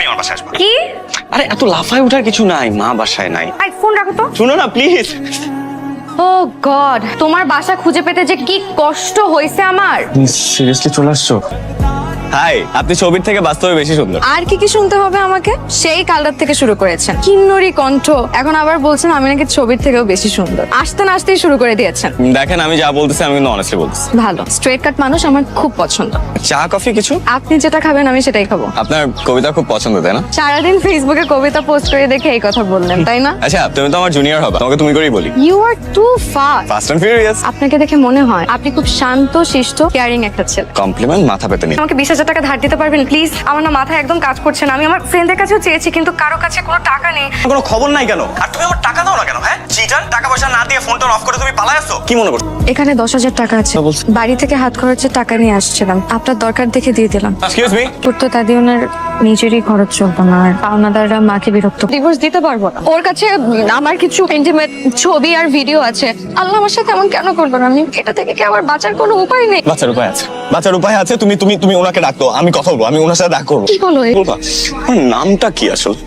এক্ষুনি আমার বাসায় আসবা। কি? আরে এত লাফায় ওঠার কিছু নাই মা বাসায় নাই। আই ফোন রাখো তো। শুনো না প্লিজ ও গড তোমার বাসা খুঁজে পেতে যে কি কষ্ট হয়েছে আমার। সিরিয়াসলি চলে আসছো? হাই আপনি ছবির থেকে বাস্তবে বেশি সুন্দর। আর কি কি শুনতে হবে আমাকে? সেই কালটার থেকে শুরু করেছেন। কিন্নরি কণ্ঠ। এখন আবার বলছেন আমি নাকি ছবির থেকেও বেশি সুন্দর। আসতে না আসতেই শুরু করে দিয়েছেন। দেখেন আমি যা বলতেছি আমি কিন্তু অনেস্টলি বলতেছি। ভালো। স্ট্রেট কাট মানুষ আমার খুব পছন্দ। চা কফি কিছু? আপনি যেটা খাবেন আমি সেটাই খাব। আপনার কবিতা খুব পছন্দ তাই না? সারাদিন ফেসবুকে কবিতা পোস্ট করে দেখে এই কথা বললেন তাই না? আচ্ছা তুমি তো আমার জুনিয়র হবে তোমাকে তুমি করেই বলি। You are too fast fast and furious আপনাকে দেখে মনে হয় আপনি খুব শান্ত শিষ্ট কেয়ারিং একটা ছেলে। কমপ্লিমেন্ট মাথা পেতে নি আমাকে বিশ হাজার টাকা ধার দিতে পারবেন প্লিজ আমার না মাথায় একদম কাজ করছে না। আমি আমার ফ্রেন্ডের কাছেও চেয়েছি, কিন্তু কারও কাছে কোনো টাকা নেই। কোনো খবর নাই কেন? আর তুমি আমার টাকা দাও না কেন হ্যাঁ? চিটার টাকা পয়সা না দিয়ে ফোনটা অফ করে তুমি আসছো কি মনে করছ এখানে দশ হাজার টাকা আছে। তা বাড়ি থেকে হাত খরচের টাকা নিয়ে আসছিলাম। আপনার দরকার দেখে দিয়ে দিলাম। এক্সকিউজ মি তো দাদি ওনার নিজেরই খরচ চলতো না। আর পাওনাদাররা মাকে বিরক্ত ডিভোর্স দিতে পারব না। ওর কাছে আমার কিছু ইন্টিমেট ছবি আর ভিডিও আছে। আল্লাহ আমার সাথে এমন কেন করবেন আমি এটা থেকে কি আমার বাঁচার কোনো উপায় নেই? বাঁচার উপায় আছে। বাঁচার উপায় আছে তুমি তুমি তুমি ওনাকে ডাকতো আমি কথা বলব। আমি ওনার সাথে দেখা করব। কি বলো বলবা নামটা কি আসলে?